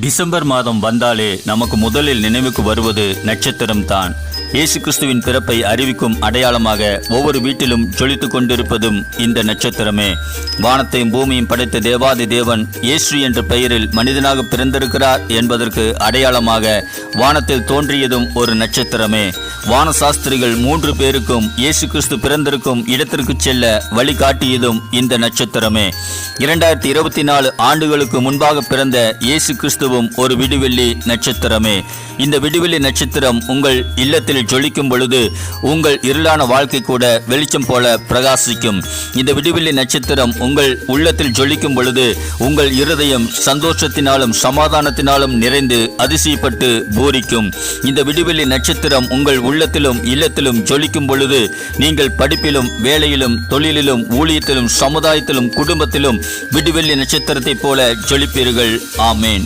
December மாதம் வந்தாலே நமக்கு முதலில் நினைவுக்கு வருவது நட்சத்திரம்தான். இயேசு கிறிஸ்துவின் பிறப்பை அறிவிக்கும் அடையாளமாக ஒவ்வொரு வீட்டிலும் ஜொலித்துக் கொண்டிருப்பதும் இந்த நட்சத்திரமே. வானத்தையும் பூமியும் படைத்த தேவாதி தேவன் இயேசு என்ற பெயரில் மனிதனாக பிறந்திருக்கிறார் என்பதற்கு அடையாளமாக வானத்தில் தோன்றியதும் ஒரு நட்சத்திரமே. வான சாஸ்திரிகள் மூன்று பேருக்கும் இயேசு கிறிஸ்து பிறந்திருக்கும் இடத்திற்கு செல்ல வழிகாட்டியதும் இந்த நட்சத்திரமே. இரண்டாயிரத்தி இருபத்தி நாலு ஆண்டுகளுக்கு முன்பாக பிறந்த இயேசு கிறிஸ்துவும் ஒரு விடுவெள்ளி நட்சத்திரமே. இந்த விடுவெள்ளி நட்சத்திரம் உங்கள் இல்லத்தில் ஜொலிக்கும் பொழுது உங்கள் இருளான வாழ்க்கை கூட வெளிச்சம் போல பிரகாசிக்கும். இந்த விடுவெள்ளி நட்சத்திரம் உங்கள் உள்ளத்தில் ஜொலிக்கும் பொழுது உங்கள் இருதயம் சந்தோஷத்தினாலும் சமாதானத்தினாலும் நிறைந்து அதிசயப்பட்டு பூரிக்கும். இந்த விடுவெள்ளி நட்சத்திரம் உங்கள் உள்ளத்திலும் இல்லத்திலும் ஜொலிக்கும் பொழுது நீங்கள் படிப்பிலும் வேலையிலும் தொழிலிலும் ஊழியத்திலும் சமுதாயத்திலும் குடும்பத்திலும் விடுவெள்ளி நட்சத்திரத்தைப் போல ஜொலிப்பீர்கள். ஆமேன்.